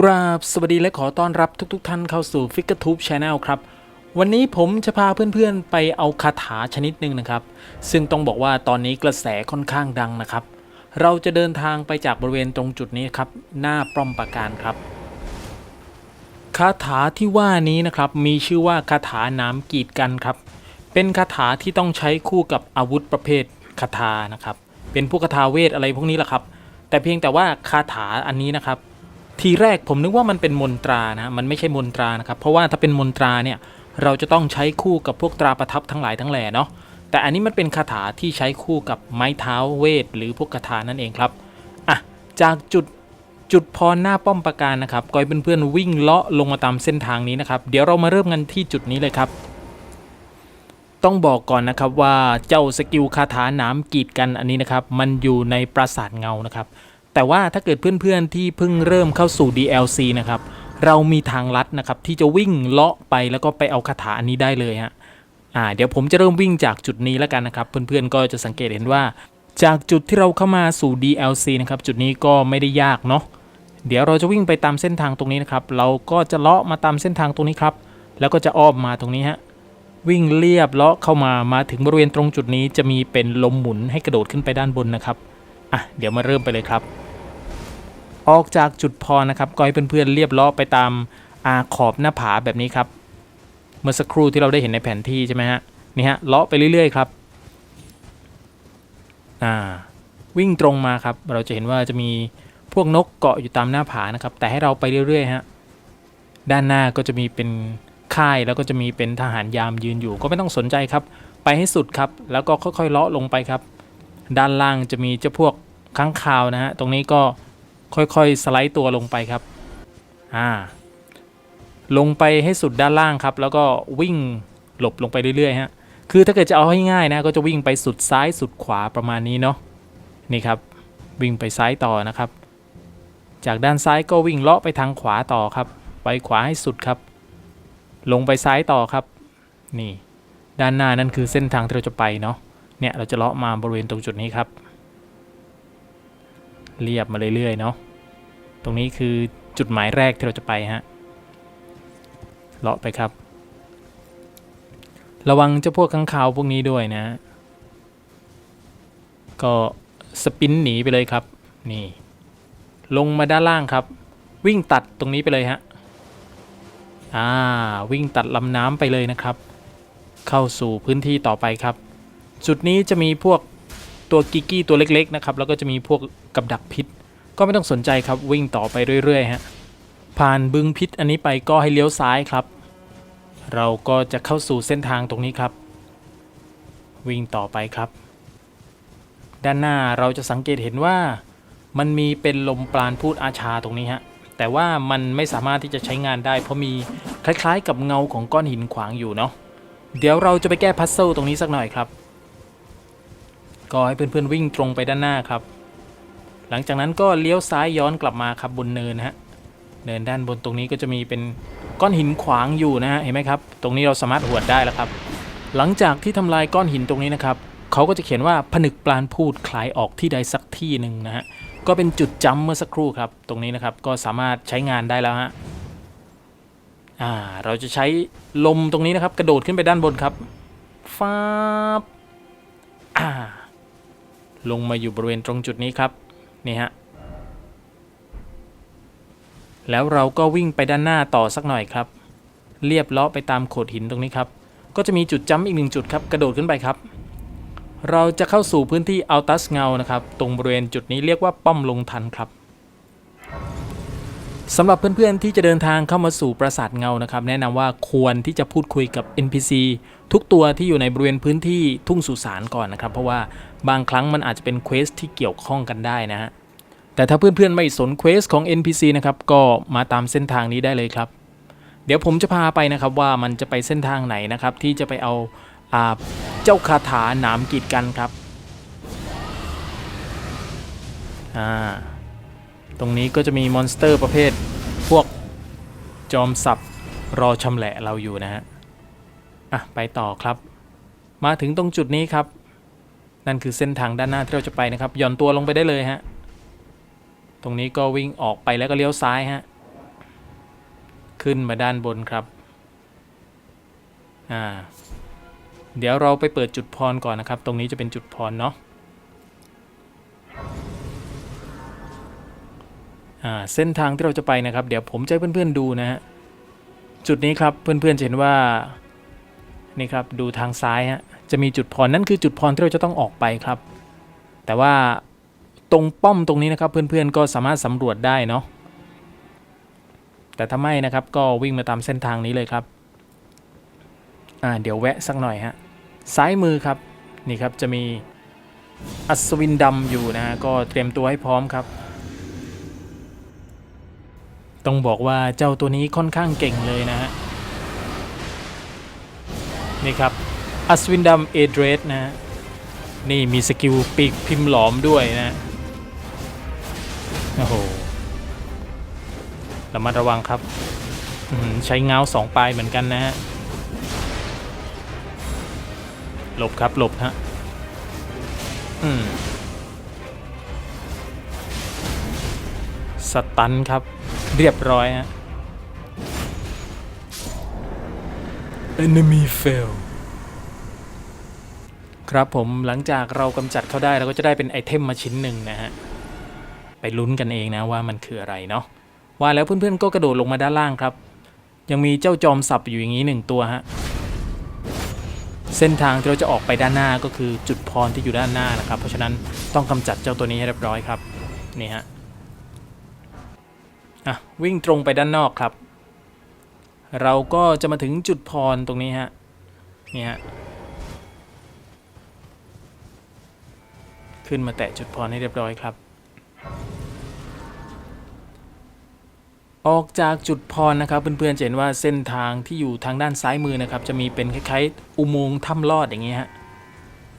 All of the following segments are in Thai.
กราบสวัสดีและขอต้อนรับทุกๆทท่านเข้าสู่ f i g u r Tube Channel ครับ วันนี้ผมจะพาเพื่อนๆไปเอาคาถาชนิดหนึ่งนะครับ ซึ่งต้องบอกว่าตอนนี้กระแสค่อนข้างดังนะครับ เราจะเดินทางไปจากบริเวณตรงจุดนี้ครับ หน้าป้อมปราการครับ คาถาที่ว่านี้นะครับมีชื่อว่าคาถาน้ำกีดกันครับ เป็นคาถาที่ต้องใช้คู่กับอาวุธประเภทคาถานะครับ เป็นพวกคาถาเวทอะไรพวกนี้แหละครับ แต่เพียงแต่ว่าคาถาอันนี้นะครับ ทีแรกผมนึกว่ามันเป็นมนตรานะมันไม่ใช่มนตรานะครับเพราะว่าถ้าเป็นมนตราเนี่ยเราจะต้องใช้คู่กับพวกตราประทับทั้งหลายทั้งแหล่เนาะแต่อันนี้มันเป็นคาถาที่ใช้คู่กับไม้เท้าเวท หรือพวกคาถานั่นเองครับอะจากจุดจุดพรหน้าป้อมปราการนะครับก็ให้เพื่อนๆวิ่งเลาะลงมาตามเส้นทางนี้นะครับ เดี๋ยวเรามาเริ่มกันที่จุดนี้เลยครับ ต้องบอกก่อนนะครับว่าเจ้าสกิลคาถาหน้ำกีดกันอันนี้นะครับ มันอยู่ในปราสาทเงานะครับ แต่ว่าถ้าเกิดเพื่อนๆที่เพิ่งเริ่มเข้าสู่ DLC นะครับ เรามีทางลัดนะครับที่จะวิ่งเลาะไปแล้วก็ไปเอาคาถาอันนี้ได้เลยฮะอ่าเดี๋ยวผมจะเริ่มวิ่งจากจุดนี้แล้วกันนะครับเพื่อนๆก็จะสังเกตเห็นว่า จากจุดที่เราเข้ามาสู่ DLC นะครับจุดนี้ก็ไม่ได้ยากเนาะเดี๋ยวเราจะวิ่งไปตามเส้นทางตรงนี้นะครับ เราก็จะเลาะมาตามเส้นทางตรงนี้ครับ แล้วก็จะอ้อมมาตรงนี้ฮะ วิ่งเรียบเลาะเข้ามา มาถึงบริเวณตรงจุดนี้จะมีเป็นลมหมุนให้กระโดดขึ้นไปด้านบนนะครับ อะ เดี๋ยวมาเริ่มไปเลยครับ ออกจากจุดพอนะครับก็ให้เพื่อนๆเรียบลาะไปตามอาขอบหน้าผาแบบนี้ครับเมื่อสักครู่ที่เราได้เห็นในแผนที่ใช่ไหมฮะนี่ฮะเลาะไปเรื่อยๆครับอ่าวิ่งตรงมาครับเราจะเห็นว่าจะมีพวกนกเกาะอยู่ตามหน้าผานะครับ แต่ให้เราไปเรื่อยๆฮะด้านหน้าก็จะมีเป็นค่ายแล้วก็จะมีเป็นทหารยามยืนอยู่ ก็ไม่ต้องสนใจครับ ไปให้สุดครับ แล้วก็ค่อยๆเลาะลงไปครับ ด้านล่างจะมีเจ้าพวกค้างคาวนะฮะตรงนี้ก็ ค่อยๆ สไลด์ตัวลงไปครับ อ่า ลงไปให้สุดด้านล่างครับ แล้วก็วิ่งหลบลงไปเรื่อยๆฮะ คือถ้าเกิดจะเอาให้ง่ายนะ ก็จะวิ่งไปสุดซ้ายสุดขวาประมาณนี้เนาะ นี่ครับ วิ่งไปซ้ายต่อนะครับ จากด้านซ้ายก็วิ่งเลาะไปทางขวาต่อครับ ไปขวาให้สุดครับ ลงไปซ้ายต่อครับ นี่ ด้านหน้านั่นคือเส้นทางที่เราจะไปเนาะ เนี่ยเราจะเลาะมาบริเวณตรงจุดนี้ครับ เรียบมาเรื่อยๆเนาะ ตรงนี้คือจุดหมายแรกที่เราจะไปฮะ เลาะไปครับ ระวังเจ้าพวกข้างคาวพวกนี้ด้วยนะ ก็สปินหนีไปเลยครับ นี่ ลงมาด้านล่างครับ วิ่งตัดตรงนี้ไปเลยฮะ อ่า วิ่งตัดลำน้ำไปเลยนะครับ เข้าสู่พื้นที่ต่อไปครับ จุดนี้จะมีพวกตัวกิกกี้ตัวเล็กๆนะครับ แล้วก็จะมีพวกกับดักพิษ ก็ไม่ต้องสนใจครับวิ่งต่อไปเรื่อยๆฮะผ่านบึงพิษอันนี้ไปก็ให้เลี้ยวซ้ายครับ เราก็จะเข้าสู่เส้นทางตรงนี้ครับ วิ่งต่อไปครับ ด้านหน้าเราจะสังเกตเห็นว่ามันมีเป็นลมปราณพูดอาชาตรงนี้ฮะแต่ว่ามันไม่สามารถที่จะใช้งานได้ เพราะมีคล้ายๆ กับเงาของก้อนหินขวางอยู่เนาะเดี๋ยวเราจะไปแก้พัซเซิลตรงนี้สักหน่อยครับ ก็ให้เพื่อนๆวิ่งตรงไปด้านหน้าครับ หลังจากนั้นก็เลี้ยวซ้ายย้อนกลับมาครับบนเนินฮะเนินด้านบนตรงนี้ก็จะมีเป็นก้อนหินขวางอยู่นะฮะเห็นไหมครับ ตรงนี้เราสามารถหวดได้แล้วครับ หลังจากที่ทำลายก้อนหินตรงนี้นะครับเขาก็จะเขียนว่าผนึกปราณพูดคลายออกที่ใดสักที่หนึ่งนะฮะก็เป็นจุดจำเมื่อสักครู่ครับ ตรงนี้นะครับก็สามารถใช้งานได้แล้วฮะอ่าเราจะใช้ลมตรงนี้นะครับ กระโดดขึ้นไปด้านบนครับฟ้าบอ่าลงมาอยู่บริเวณตรงจุดนี้ครับ นี่ฮะ แล้วเราก็วิ่งไปด้านหน้าต่อสักหน่อยครับ เรียบเลาะไปตามโขดหินตรงนี้ครับ ก็จะมีจุดจ้ำอีกหนึ่งจุดครับ กระโดดขึ้นไปครับ เราจะเข้าสู่พื้นที่อัลตัสเงานะครับ ตรงบริเวณจุดนี้เรียกว่าป้อมลงทันครับ สำหรับเพื่อนๆที่จะเดินทางเข้ามาสู่ปราสาทเงานะครับ แนะนำว่าควรที่จะพูดคุยกับ NPC ทุกตัวที่อยู่ในบริเวณพื้นที่ทุ่งสุสานก่อนนะครับ เพราะว่าบางครั้งมันอาจจะเป็นเควสที่เกี่ยวข้องกันได้นะฮะแต่ถ้าเพื่อนๆไม่สนเควสของ NPC นะครับก็มาตามเส้นทางนี้ได้เลยครับ เดี๋ยวผมจะพาไปนะครับว่ามันจะไปเส้นทางไหนนะครับ ที่จะไปเอาอาเจ้าคาถาหนามกีดกันครับอ่า ตรงนี้ก็จะมีมอนสเตอร์ประเภท พวกจอมสับรอชำแหละเราอยู่นะฮะ อะ ไปต่อครับ มาถึงตรงจุดนี้ครับ นั่นคือเส้นทางด้านหน้าที่เราจะไปนะครับ หย่อนตัวลงไปได้เลยฮะ ตรงนี้ก็วิ่งออกไปแล้วก็เลี้ยวซ้ายฮะ ขึ้นมาด้านบนครับ อ่า เดี๋ยวเราไปเปิดจุดพรก่อนนะครับ ตรงนี้จะเป็นจุดพรเนาะ เส้นทางที่เราจะไปนะครับ เดี๋ยวผมจะให้เพื่อนๆดูนะฮะจุดนี้ครับเพื่อนๆจะเห็นว่านี่ครับดูทางซ้ายฮะจะมีจุดพรนั่นคือจุดพรที่เราจะต้องออกไปครับ แต่ว่าตรงป้อมตรงนี้นะครับ เพื่อนๆก็สามารถสำรวจได้เนาะแต่ถ้าไม่นะครับก็วิ่งมาตามเส้นทางนี้เลยครับอ่าเดี๋ยวแวะสักหน่อยฮะซ้ายมือครับนี่ครับจะมีอัศวินดำอยู่นะฮะก็เตรียมตัวให้พร้อมครับ ต้องบอกว่าเจ้าตัวนี้ค่อนข้างเก่งเลยนะฮะ นี่ครับ อัศวินดำเอเดรสนะนี่มีสกิลปีกพิมพ์หลอมด้วยนะโอ้โหระมัดระวังครับ ใช้เงาสองปลายเหมือนกันนะฮะ หลบครับหลบฮะ อืมสตันครับ เรียบร้อยฮะ enemy fail ครับผมหลังจากเรากำจัดเขาได้เราก็จะได้เป็นไอเทมมาชิ้นหนึ่งนะฮะ ไปลุ้นกันเองนะว่ามันคืออะไรเนาะว่าแล้วเพื่อนๆก็กระโดดลงมาด้านล่างครับ ยังมีเจ้าจอมสับอยู่อย่างนี้หนึ่งตัวฮะ เส้นทางที่เราจะออกไปด้านหน้าก็คือจุดพรที่อยู่ด้านหน้านะครับ เพราะฉะนั้นต้องกำจัดเจ้าตัวนี้ให้เรียบร้อยครับ นี่ฮะ อะวิ่งตรงไปด้านนอกครับ เราก็จะมาถึงจุดพรตรงนี้ฮะนี่ฮะขึ้นมาแตะจุดพรให้เรียบร้อยครับ ออกจากจุดพรนะครับเพื่อนๆจะเห็นว่าเส้นทางที่อยู่ทางด้านซ้ายมือนะครับ จะมีเป็นคล้ายๆ อุโมงค์ถ้ำลอดอย่างนี้ฮะ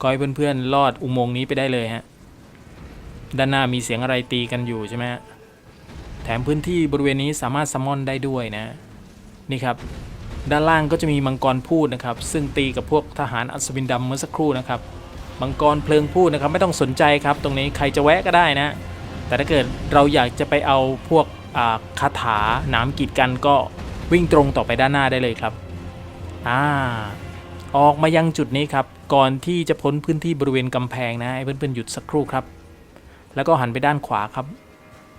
ก็ให้เพื่อนๆลอดอุโมงค์นี้ไปได้เลยฮะด้านหน้ามีเสียงอะไรตีกันอยู่ใช่ไหมฮะ ถมพื้นที่บริเวณนี้สามารถซัมมอนได้ด้วยนะนี่ครับด้านล่างก็จะมีมังกรพูดนะครับ ซึ่งตีกับพวกทหารอัศวินดำเมื่อสักครู่นะครับมังกรเพลิงพูดนะครับไม่ต้องสนใจครับ ตรงนี้ใครจะแวะก็ได้นะ แต่ถ้าเกิดเราอยากจะไปเอาพวกคาถาหนามกีดกันก็วิ่งตรงต่อไปด้านหน้าได้เลยครับอ่าออกมายังจุดนี้ครับ ก่อนที่จะพ้นพื้นที่บริเวณกำแพงนะให้เพื่อนๆหยุดสักครู่ครับ แล้วก็หันไปด้านขวาครับ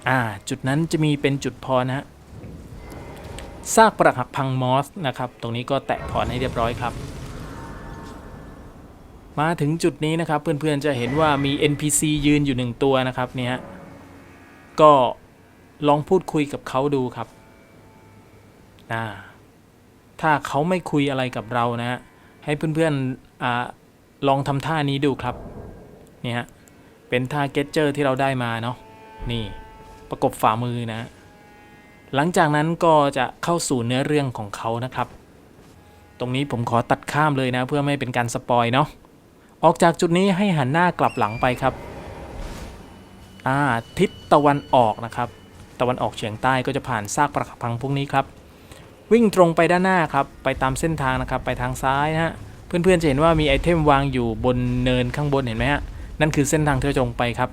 อ่าจุดนั้นจะมีเป็นจุดพรนะฮะซากปรักหักพังมอสนะครับ ตรงนี้ก็แตะพรให้เรียบร้อยครับ มาถึงจุดนี้นะครับเพื่อนๆจะเห็นว่ามี NPC ยืนอยู่หนึ่งตัวนะครับเนี่ยก็ลองพูดคุยกับเขาดูครับอ่าถ้าเขาไม่คุยอะไรกับเรานะฮะให้เพื่อนๆอ่าลองทำท่านี้ดูครับ เนี่ฮะเป็นท่าเก t เจอร์ที่เราได้มาเนาะนี่ ประกบฝ่ามือนะ หลังจากนั้นก็จะเข้าสู่เนื้อเรื่องของเขานะครับ ตรงนี้ผมขอตัดข้ามเลยนะ เพื่อไม่เป็นการสปอยเนาะออกจากจุดนี้ให้หันหน้ากลับหลังไปครับอ่าทิศตะวันออกนะครับ ตะวันออกเฉียงใต้ก็จะผ่านซากปรักพังพวกนี้ครับ วิ่งตรงไปด้านหน้าครับ ไปตามเส้นทางนะครับ ไปทางซ้ายนะฮะ เพื่อนๆจะเห็นว่ามีไอเทมวางอยู่บนเนินข้างบนเห็นไหมฮะ นั่นคือเส้นทางที่เราจงไปครับ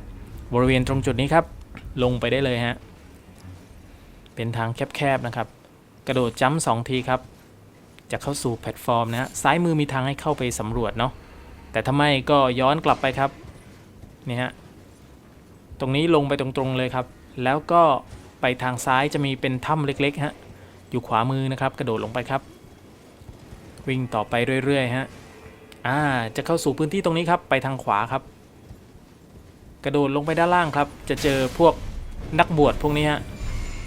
บริเวณตรงจุดนี้ครับ ลงไปได้เลยฮะ เป็นทางแคบๆนะครับ กระโดดจัมป์สองทีครับ จะเข้าสู่แพลตฟอร์มนะฮะ ซ้ายมือมีทางให้เข้าไปสำรวจเนาะ แต่ถ้าไม่ก็ย้อนกลับไปครับ นี่ฮะ ตรงนี้ลงไปตรงๆเลยครับ แล้วก็ไปทางซ้ายจะมีเป็นถ้ำเล็กๆฮะ อยู่ขวามือนะครับ กระโดดลงไปครับ วิ่งต่อไปเรื่อยๆฮะ อ่า จะเข้าสู่พื้นที่ตรงนี้ครับ ไปทางขวาครับ กระโดดลงไปด้านล่างครับ จะเจอพวกนักบวชพวกนี้ฮะ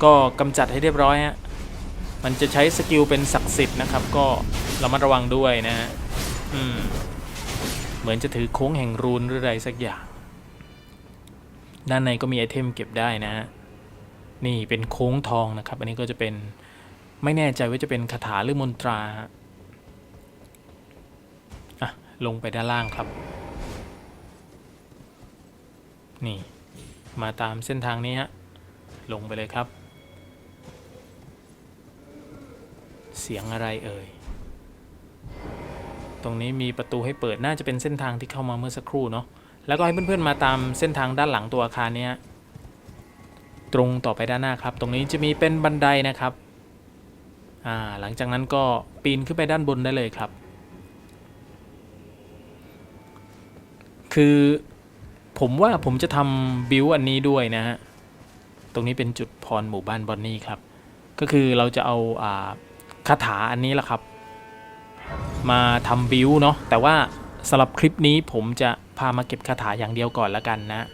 ก็กำจัดให้เรียบร้อยฮะมันจะใช้สกิลเป็นศักดิ์สิทธิ์นะครับ ก็ระมัดระวังด้วยนะฮะอืมเหมือนจะถือโค้งแห่งรูนหรืออะไรสักอย่าง ด้านในก็มีไอเทมเก็บได้นะฮะนี่เป็นโค้งทองนะครับ อันนี้ก็จะเป็นไม่แน่ใจว่าจะเป็นคาถาหรือมนตราอะลงไปด้านล่างครับ นี่ มาตามเส้นทางนี้ฮะ ลงไปเลยครับ เสียงอะไรเอ่ย ตรงนี้มีประตูให้เปิด น่าจะเป็นเส้นทางที่เข้ามาเมื่อสักครู่เนาะ แล้วก็ให้เพื่อนๆมาตามเส้นทางด้านหลังตัวอาคารเนี้ยตรงต่อไปด้านหน้าครับ ตรงนี้จะมีเป็นบันไดนะครับ อ่า หลังจากนั้นก็ปีนขึ้นไปด้านบนได้เลยครับ คือ ผมว่าผมจะทำบิวอันนี้ด้วยนะฮะ ตรงนี้เป็นจุดพรหมู่บ้านบอนนี่ครับ ก็คือเราจะเอาอ่าคาถาอันนี้แหละครับ มาทำบิวเนาะ แต่ว่าสำหรับคลิปนี้ผมจะพามาเก็บคาถาอย่างเดียวก่อนละกันนะ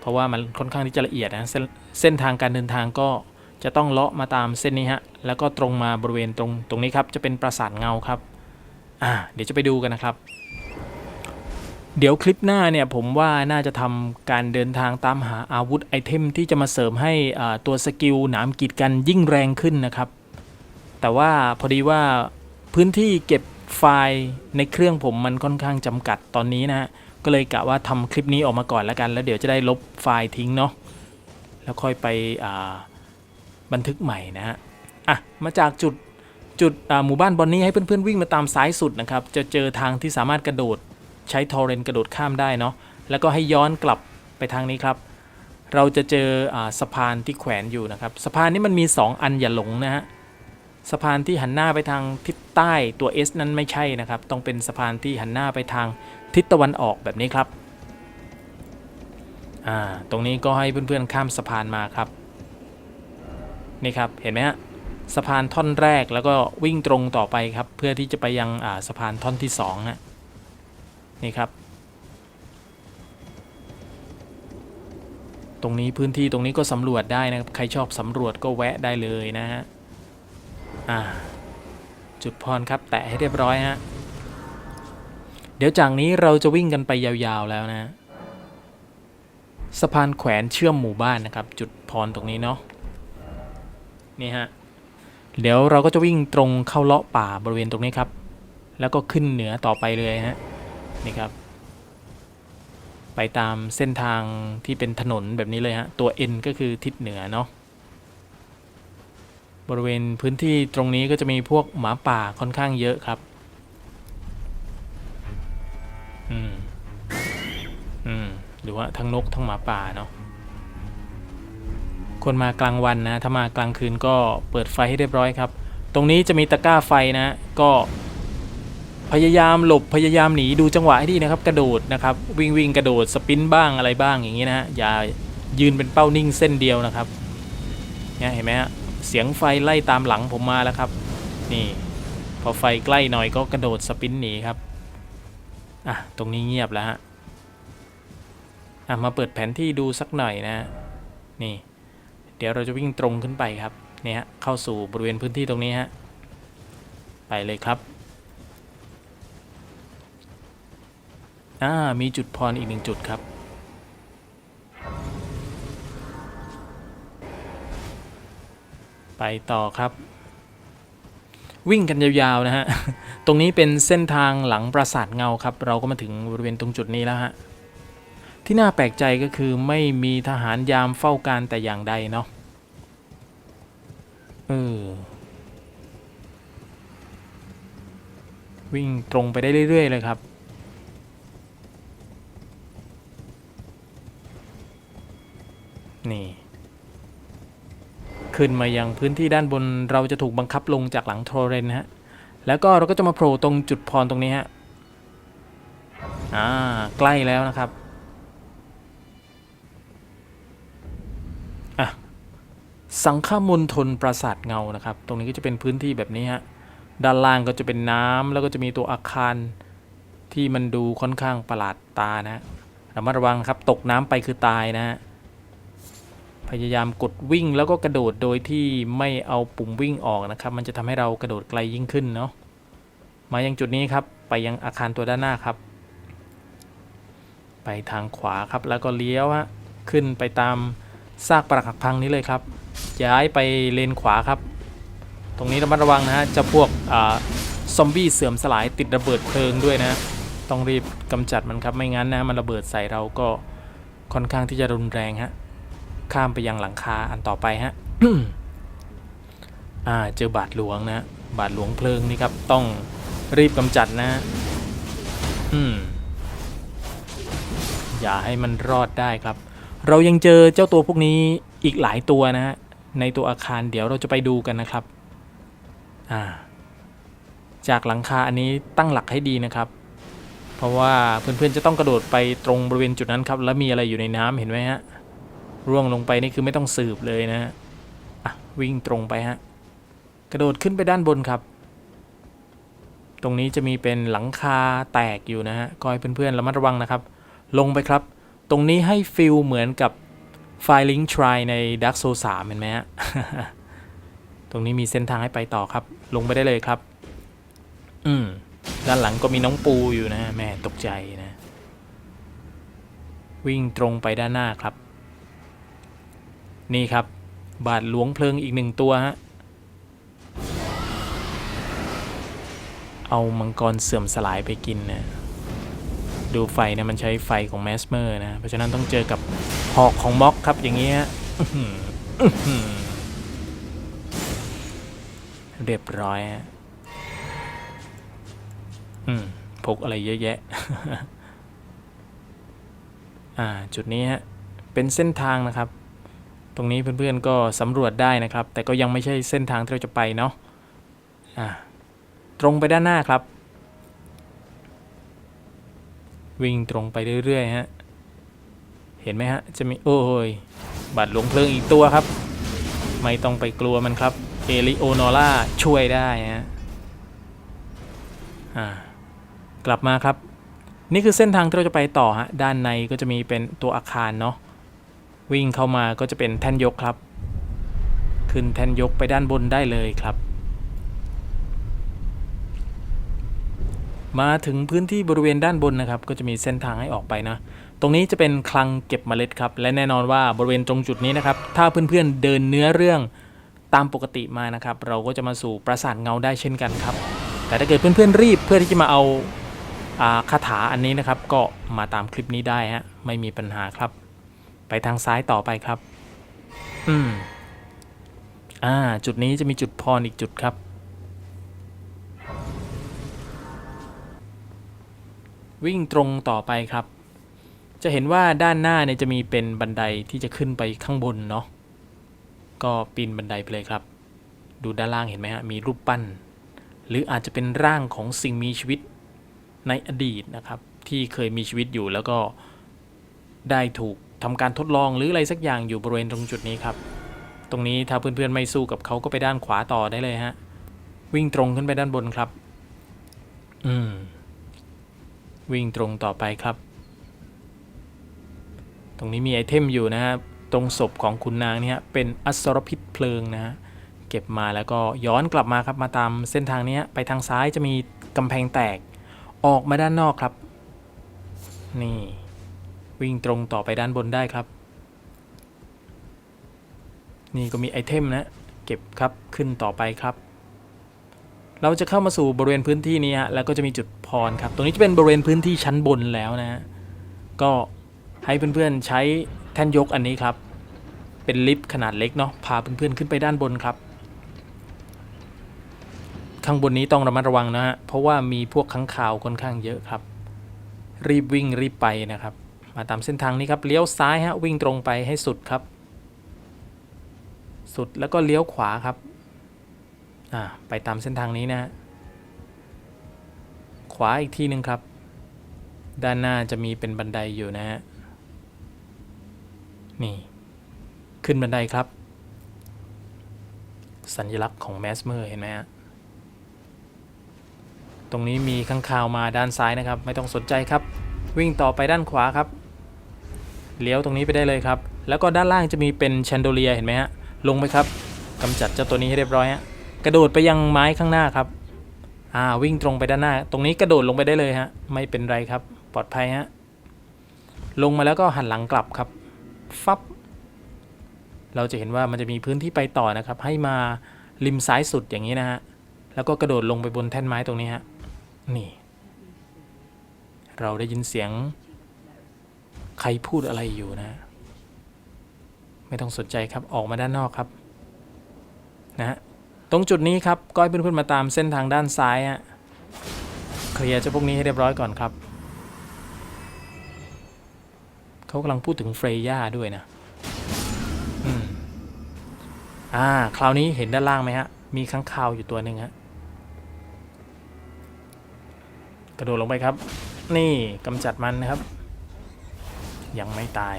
เพราะว่ามันค่อนข้างที่จะละเอียดนะเสเส้นทางการเดินทางก็จะต้องเลาะมาตามเส้นนี้ฮะ แล้วก็ตรงมาบริเวณตรงตรงนี้ครับ จะเป็นปราสาทเงาครับ อ่า เดี๋ยวจะไปดูกันนะครับ เดี๋ยวคลิปหน้าเนี่ยผมว่าน่าจะทำการเดินทางตามหาอาวุธไอเทมที่จะมาเสริมให้ตัวสกิลหนามกีดกันยิ่งแรงขึ้นนะครับ แต่ว่าพอดีว่าพื้นที่เก็บไฟล์ในเครื่องผมมันค่อนข้างจำกัดตอนนี้นะฮะก็เลยกะว่าทำคลิปนี้ออกมาก่อนแล้วกัน แล้วเดี๋ยวจะได้ลบไฟล์ทิ้งเนาะแล้วค่อยไปบันทึกใหม่นะฮะอะมาจากจุดจุดหมู่บ้านบอนนี่ให้เพื่อนๆวิ่งมาตามซ้ายสุดนะครับจะเจอทางที่สามารถกระโดด ใช้ทอร์เรนกระโดดข้ามได้เนาะแล้วก็ให้ย้อนกลับไปทางนี้ครับ เราจะเจออสะพานที่แขวนอยู่นะครับสะพานนี้มันมี 2 อันอย่าหลงนะฮะสะพานที่หันหน้าไปทางทิศใต้ตัว S นั้นไม่ใช่นะครับ ต้องเป็นสะพานที่หันหน้าไปทางทิศตะวันออกแบบนี้ครับอ่าตรงนี้ก็ให้เพื่อนๆข้ามสะพานมาครับนี่ครับเห็นไหมฮะสะพานท่อนแรกแล้วก็วิ่งตรงต่อไปครับ เพื่อที่จะไปยังสะพานท่อนที่สองฮะ นี่ครับ ตรงนี้พื้นที่ตรงนี้ก็สำรวจได้นะครับ ใครชอบสำรวจก็แวะได้เลยนะฮะอ่าจุดพรครับ แตะให้เรียบร้อยฮะเดี๋ยวจากนี้เราจะวิ่งกันไปยาวๆแล้วนะ สะพานแขวนเชื่อมหมู่บ้านนะครับ จุดพรตรงนี้เนาะนี่ฮะเดี๋ยวเราก็จะวิ่งตรงเข้าเลาะป่าบริเวณตรงนี้ครับ แล้วก็ขึ้นเหนือต่อไปเลยฮะ นี่ครับ ไปตามเส้นทางที่เป็นถนนแบบนี้เลยฮะ ตัว N ก็คือทิศเหนือเนาะบริเวณพื้นที่ตรงนี้ก็จะมีพวกหมาป่าค่อนข้างเยอะครับ อืม อืม หรือว่าทั้งนกทั้งหมาป่าเนาะ คนมากลางวันนะ ถ้ามากลางคืนก็เปิดไฟให้เรียบร้อยครับ ตรงนี้จะมีตะกร้าไฟนะ ก็ พยายามหลบพยายามหนีดูจังหวะให้ดีนะครับ กระโดดนะครับ วิ่งวิ่งกระโดดสปินบ้างอะไรบ้างอย่างนี้นะฮะอย่ายืนเป็นเป้านิ่งเส้นเดียวนะครับเนี่ยเห็นไหมฮะเสียงไฟไล่ตามหลังผมมาแล้วครับ นี่ พอไฟใกล้หน่อยก็กระโดดสปินหนีครับอะตรงนี้เงียบแล้วฮะอะมาเปิดแผนที่ดูสักหน่อยนะนี่ เดี๋ยวเราจะวิ่งตรงขึ้นไปครับเนี่ยเข้าสู่บริเวณพื้นที่ตรงนี้ฮะไปเลยครับ อ่ามีจุดพรอีกหนึ่งจุดครับ ไปต่อครับ วิ่งกันยาวๆนะฮะ ตรงนี้เป็นเส้นทางหลังปราสาทเงาครับ เราก็มาถึงบริเวณตรงจุดนี้แล้วฮะ ที่น่าแปลกใจก็คือไม่มีทหารยามเฝ้าการแต่อย่างใดเนาะเออวิ่งตรงไปได้เรื่อย ๆ เลยครับ นี่ ขึ้นมายังพื้นที่ด้านบนเราจะถูกบังคับลงจากหลังโทรเรนฮะ แล้วก็เราก็จะมาโผล่ตรงจุดพรตรงนี้ฮะ อ่า ใกล้แล้วนะครับ อะ สังฆมณฑลปราสาทเงานะครับ ตรงนี้ก็จะเป็นพื้นที่แบบนี้ฮะ ด้านล่างก็จะเป็นน้ำแล้วก็จะมีตัวอาคารที่มันดูค่อนข้างประหลาดตานะฮะระมัดระวังครับ ตกน้ำไปคือตายนะฮะ พยายามกดวิ่งแล้วก็กระโดดโดยที่ไม่เอาปุ่มวิ่งออกนะครับ มันจะทำให้เรากระโดดไกลยิ่งขึ้นเนาะมายังจุดนี้ครับ ไปยังอาคารตัวด้านหน้าครับ ไปทางขวาครับแล้วก็เลี้ยวฮะขึ้นไปตามซากปรักหักพังนี้เลยครับ ย้ายไปเลนขวาครับ ตรงนี้ระมัดระวังนะฮะจะพวกอซอมบี้เสื่อมสลายติดระเบิดเพลิงด้วยนะ ต้องรีบกำจัดมันครับไม่งั้นนะมันระเบิดใส่เราก็ค่อนข้างที่จะรุนแรงฮะ ข้ามไปยังหลังคาอันต่อไปฮะอ่าเจอบาทหลวงนะบาทหลวงเพลิงนี่ครับ ต้องรีบกำจัดนะอืมอย่าให้มันรอดได้ครับ เรายังเจอเจ้าตัวพวกนี้อีกหลายตัวนะฮะในตัวอาคารเดี๋ยวเราจะไปดูกันนะครับอ่าจากหลังคาอันนี้ตั้งหลักให้ดีนะครับ เพราะว่าเพื่อนๆจะต้องกระโดดไปตรงบริเวณจุดนั้นครับ แล้วมีอะไรอยู่ในน้ำเห็นไหมฮะ ร่วงลงไปนี่คือไม่ต้องสืบเลยนะฮะอะวิ่งตรงไปฮะกระโดดขึ้นไปด้านบนครับ ตรงนี้จะมีเป็นหลังคาแตกอยู่นะฮะก็ให้เพื่อนๆระมัดระวังนะครับ ลงไปครับ ตรงนี้ให้ฟิลเหมือนกับไฟลิงทรายใน Dark Souls 3เห็นไหมฮะตรงนี้มีเส้นทางให้ไปต่อครับ ลงไปได้เลยครับ อืมด้านหลังก็มีน้องปูอยู่นะแม่ตกใจนะ วิ่งตรงไปด้านหน้าครับ นี่ครับ บาทหลวงเพลิงอีกหนึ่งตัวฮะเอามังกรเสื่อมสลายไปกินนะดูไฟนะมันใช้ไฟของแมสเมอร์นะ เพราะฉะนั้นต้องเจอกับหอกของม็อกครับอย่างเงี้ยเรียบร้อยฮะอืมพกอะไรเยอะแยะ อ่า จุดนี้ฮะ เป็นเส้นทางนะครับ ตรงนี้เพื่อนๆก็สำรวจได้นะครับ แต่ก็ยังไม่ใช่เส้นทางที่เราจะไปเนาะอ่าตรงไปด้านหน้าครับ วิ่งตรงไปเรื่อยๆฮะเห็นไหมฮะจะมีโอ้ยบาดหลวงเพลิงอีกตัวครับ ไม่ต้องไปกลัวมันครับเอลิโอนอร่าช่วยได้ฮะกลับมาครับ นี่คือเส้นทางที่เราจะไปต่อฮะด้านในก็จะมีเป็นตัวอาคารเนาะ วิ่งเข้ามาก็จะเป็นแท่นยกครับ ขึ้นแท่นยกไปด้านบนได้เลยครับ มาถึงพื้นที่บริเวณด้านบนนะครับ ก็จะมีเส้นทางให้ออกไปนะ ตรงนี้จะเป็นคลังเก็บเมล็ดครับ และแน่นอนว่าบริเวณตรงจุดนี้นะครับ ถ้าเพื่อนๆเดินเนื้อเรื่องตามปกติมานะครับ เราก็จะมาสู่ปราสาทเงาได้เช่นกันครับ แต่ถ้าเกิดเพื่อนๆรีบเพื่อที่จะมาเอาอ่าคาถาอันนี้นะครับ ก็มาตามคลิปนี้ได้ฮะไม่มีปัญหาครับ ไปทางซ้ายต่อไปครับ อืม อ่า จุดนี้จะมีจุดพรอีกจุดครับ วิ่งตรงต่อไปครับ จะเห็นว่าด้านหน้าเนี่ยจะมีเป็นบันไดที่จะขึ้นไปข้างบนเนาะ ก็ปีนบันไดไปเลยครับ ดูด้านล่างเห็นไหมฮะ มีรูปปั้น หรืออาจจะเป็นร่างของสิ่งมีชีวิตในอดีตนะครับ ที่เคยมีชีวิตอยู่แล้วก็ได้ถูก ทำการทดลองหรืออะไรสักอย่างอยู่บริเวณตรงจุดนี้ครับ ตรงนี้ถ้าเพื่อนๆไม่สู้กับเขาก็ไปด้านขวาต่อได้เลยฮะ วิ่งตรงขึ้นไปด้านบนครับ อืม วิ่งตรงต่อไปครับ ตรงนี้มีไอเทมอยู่นะฮะ ตรงศพของคุณนางเนี่ยเป็นอสรพิษเพลิงนะฮะ เก็บมาแล้วก็ย้อนกลับมาครับมาตามเส้นทางนี้ไปทางซ้ายจะมีกำแพงแตก ออกมาด้านนอกครับ นี่ วิ่งตรงต่อไปด้านบนได้ครับ นี่ก็มีไอเทมนะ เก็บครับขึ้นต่อไปครับ เราจะเข้ามาสู่บริเวณพื้นที่นี้ฮะแล้วก็จะมีจุดพรครับ ตรงนี้จะเป็นบริเวณพื้นที่ชั้นบนแล้วนะฮะก็ให้เพื่อนๆใช้แท่นยกอันนี้ครับ เป็นลิฟต์ขนาดเล็กเนาะพาเพื่อนๆขึ้นไปด้านบนครับ ข้างบนนี้ต้องระมัดระวังนะฮะเพราะว่ามีพวกค้างคาวค่อนข้างเยอะครับ รีบวิ่งรีบไปนะครับ มาตามเส้นทางนี้ครับเลี้ยวซ้ายฮะวิ่งตรงไปให้สุดครับ สุดแล้วก็เลี้ยวขวาครับอ่าไปตามเส้นทางนี้นะฮะขวาอีกทีหนึ่งครับ ด้านหน้าจะมีเป็นบันไดอยู่นะฮะนี่ขึ้นบันไดครับ สัญลักษณ์ของแมสเมอร์เห็นไหมฮะตรงนี้มีข้างคาวมาด้านซ้ายนะครับ ไม่ต้องสนใจครับ วิ่งต่อไปด้านขวาครับ เลี้ยวตรงนี้ไปได้เลยครับ แล้วก็ด้านล่างจะมีเป็นแชนโดเลียเห็นไหมฮะ ลงไปครับกำจัดเจ้าตัวนี้ให้เรียบร้อยฮะ กระโดดไปยังไม้ข้างหน้าครับ อ่าวิ่งตรงไปด้านหน้า ตรงนี้กระโดดลงไปได้เลยฮะ ไม่เป็นไรครับ ปลอดภัยฮะ ลงมาแล้วก็หันหลังกลับครับ ฟับ เราจะเห็นว่ามันจะมีพื้นที่ไปต่อนะครับ ให้มาริมซ้ายสุดอย่างนี้นะฮะ แล้วก็กระโดดลงไปบนแท่นไม้ตรงนี้ฮะ นี่ เราได้ยินเสียง ใครพูดอะไรอยู่นะ ไม่ต้องสนใจครับออกมาด้านนอกครับนะตรงจุดนี้ครับก็ให้เพื่อนๆมาตามเส้นทางด้านซ้ายฮะเคลียร์เจ้าพวกนี้ให้เรียบร้อยก่อนครับเขากำลังพูดถึงเฟรย่าด้วยนะอืมอ่า คราวนี้เห็นด้านล่างไหมฮะ มีข้างคาวอยู่ตัวหนึ่งฮะ กระโดดลงไปครับ นี่กำจัดมันนะครับ ยังไม่ตาย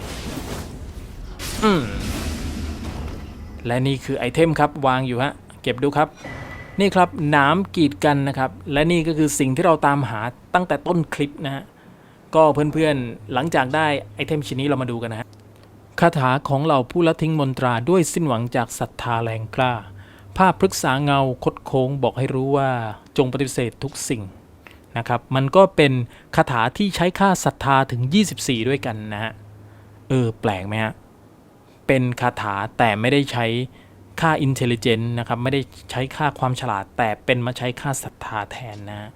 อืม และนี่คือไอเทมครับ วางอยู่ฮะ เก็บดูครับ นี่ครับหน้ำกีดกันนะครับ และนี่ก็คือสิ่งที่เราตามหาตั้งแต่ต้นคลิปนะฮะ ก็เพื่อนๆ หลังจากได้ไอเทมชิ้นนี้เรามาดูกันนะฮะคาถาของเหล่าผู้ละทิ้งมนตราด้วยสิ้นหวังจากศรัทธาแรงกล้า ภาพพฤกษาเงาคดโค้งบอกให้รู้ว่าจงปฏิเสธทุกสิ่ง นะครับ มันก็เป็นคาถาที่ใช้ค่าศรัทธาถึง 24 ด้วยกันนะฮะ เออ แปลกไหมฮะ เป็นคาถาแต่ไม่ได้ใช้ค่า intelligence นะครับ ไม่ได้ใช้ค่าความฉลาด แต่เป็นมาใช้ค่าศรัทธาแทนนะฮะ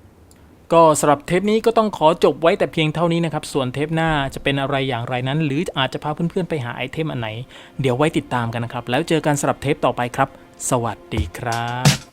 ก็สำหรับเทปนี้ก็ต้องขอจบไว้แต่เพียงเท่านี้นะครับ ส่วนเทปหน้าจะเป็นอะไรอย่างไรนั้น หรืออาจจะพาเพื่อนๆไปหาไอเทมอันไหน เดี๋ยวไว้ติดตามกันนะครับ แล้วเจอกันสำหรับเทปต่อไปครับ สวัสดีครับ